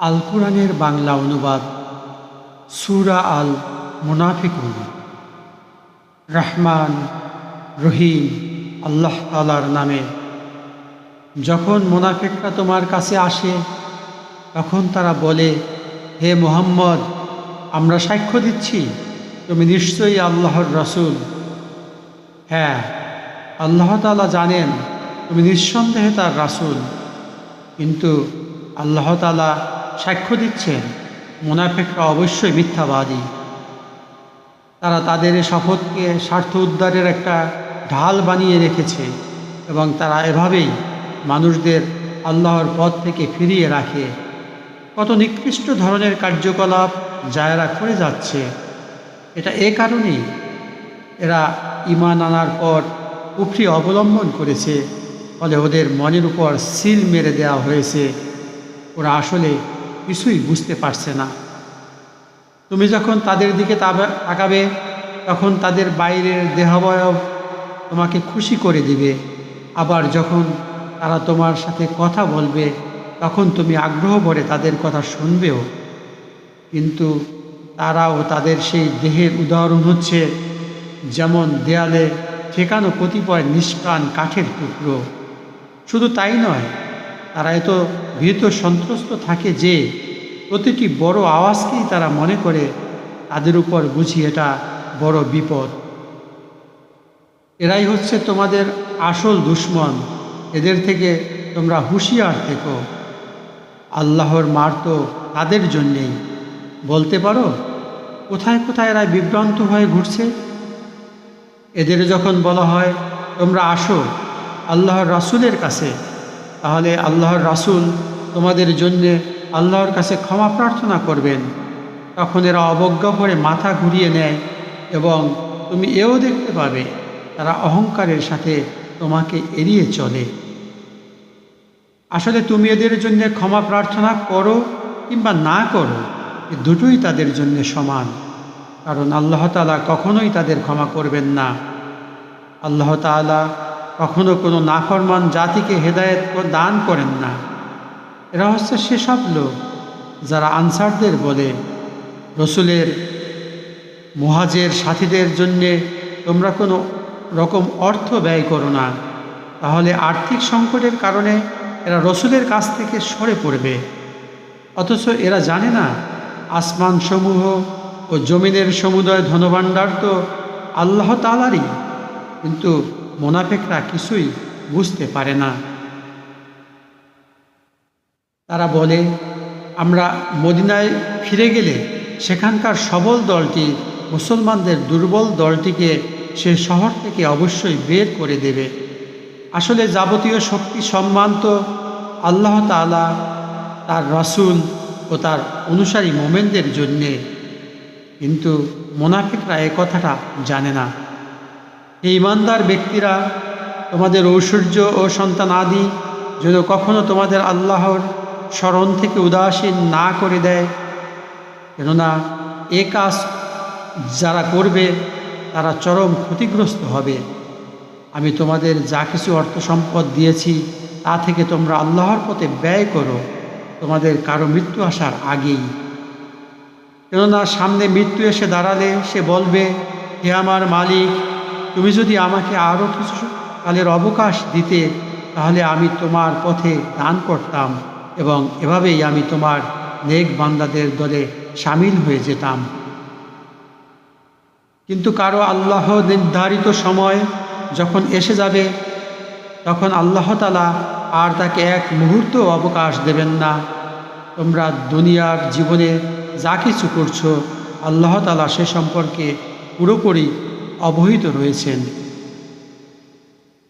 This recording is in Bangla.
আল কোরআনের বাংলা অনুবাদ, সুরা আল মুনাফিকুন রহমান, রহিম, আল্লাহ তালার নামে। যখন মুনাফিকরা তোমার কাছে আসে, তখন তারা বলে, হে মোহাম্মদ, আমরা সাক্ষ্য দিচ্ছি, তুমি নিশ্চয়ই আল্লাহর রসুল। হ্যাঁ আল্লাহ তালা জানেন, তুমি নিঃসন্দেহে তার রাসূল। কিন্তু আল্লাহ তালা সাক্ষ্য দিচ্ছেন, মুনাফেকরা অবশ্যই মিথ্যাবাদী। তারা তাদের এই শপথকে স্বার্থ উদ্ধারের একটা ঢাল বানিয়ে রেখেছে এবং তারা এভাবেই মানুষদের আল্লাহর পথ থেকে ফিরিয়ে রাখে। কত নিকৃষ্ট ধরনের কার্যকলাপ যা এরা করে যাচ্ছে। এটা এ কারণেই এরা ইমান আনার পর কুফরি অবলম্বন করেছে। ফলে ওদের মনের উপর সিল মেরে দেওয়া হয়েছে। ওরা আসলে কিছুই বুঝতে পারছে না। তুমি যখন তাদের দিকে তাকাবে, তখন তাদের বাইরের দেহাবয়ব তোমাকে খুশি করে দিবে। আবার যখন তারা তোমার সাথে কথা বলবে, তখন তুমি আগ্রহ ভরে তাদের কথা শুনবেও। কিন্তু তারাও তাদের সেই দেহের উদাহরণ হচ্ছে, যেমন দেয়ালে ঠেকানো কতিপয় নিষ্প্রাণ কাঠের টুকরো। শুধু তাই নয় তারা এত ভীত সন্ত্রস্ত থাকে যে প্রতিটি বড় আওয়াজকেই তারা মনে করে, তাদের উপর বুঝি এটা বড় বিপদ। এরাই হচ্ছে তোমাদের আসল দুশ্মন। এদের থেকে তোমরা হুঁশিয়ার থেকো। আল্লাহর মার তো তাদের জন্যেই। বলতে পারো, কোথায় কোথায় এরা বিভ্রান্ত হয়ে ঘুরছে? এদের যখন বলা হয়, তোমরা আসো, আল্লাহর রাসূলের কাছে। তাহলে আল্লাহর রাসুল তোমাদের জন্যে আল্লাহর কাছে ক্ষমা প্রার্থনা করবেন। তখন এরা অবজ্ঞা করে মাথা ঘুরিয়ে নেয় এবং তুমি এও দেখতে পাবে তারা অহংকারের সাথে তোমাকে এড়িয়ে চলে। আসলে তুমি এদের জন্য ক্ষমা প্রার্থনা করো কিংবা না করো দুটোই তাদের জন্য সমান। কারণ আল্লাহ তালা কখনোই তাদের ক্ষমা করবেন না। আল্লাহ তালা কখনো কোনো নাফরমান জাতিকে হেদায়েত দান করেন না। এরা হচ্ছে সেসব লোক যারা আনসারদের বলে, রসুলের, মহাজের সাথীদের জন্যে তোমরা কোনো রকম অর্থ ব্যয় করো না। তাহলে আর্থিক সংকটের কারণে এরা রসুলের কাছ থেকে সরে পড়বে। অথচ এরা জানে না, আসমান সমূহ ও জমিনের সমুদয় ধনভাণ্ডার তো আল্লাহ তালারই কিন্তু মোনাফেকরা কিছুই বুঝতে পারে না। তারা বলে, আমরা মদিনায় ফিরে গেলে সেখানকার সবল দলটি মুসলমানদের দুর্বল দলটিকে সে শহর থেকে অবশ্যই বের করে দেবে। আসলে যাবতীয় শক্তি, সম্মান তো আল্লাহ তাআলা, তার রাসূল ও তার অনুসারী মোমেনদের জন্যে। কিন্তু মোনাফিকরা এ কথাটা জানে না। এই ইমানদার ব্যক্তিরা তোমাদের ঐশ্বর্য ও সন্তান আদি যেন কখনো তোমাদের আল্লাহর স্মরণ থেকে উদাসীন না করে দেয়। কেননা এ কাজ যারা করবে, তারা চরম ক্ষতিগ্রস্ত হবে। আমি তোমাদের যা কিছু অর্থ সম্পদ দিয়েছি, তা থেকে তোমরা আল্লাহর পথে ব্যয় করো। তোমাদের কারও মৃত্যু আসার আগেই। কেননা সামনে মৃত্যু এসে দাঁড়ালে সে বলবে, হে আমার মালিক তুমি যদি আমাকে আরও কিছু কালের অবকাশ দিতে, তাহলে আমি তোমার পথে দান করতাম এবং এভাবেই আমি তোমার নেক বান্দাদের দলে সামিল হয়ে যেতাম। কিন্তু কারও আল্লাহ নির্ধারিত সময় যখন এসে যাবে, তখন আল্লাহ তালা আর তাকে এক মুহূর্ত অবকাশ দেবেন না। তোমরা দুনিয়ার জীবনে যা কিছু করছ, আল্লাহ তালা সে সম্পর্কে পুরোপুরি অবহিত রয়েছেন।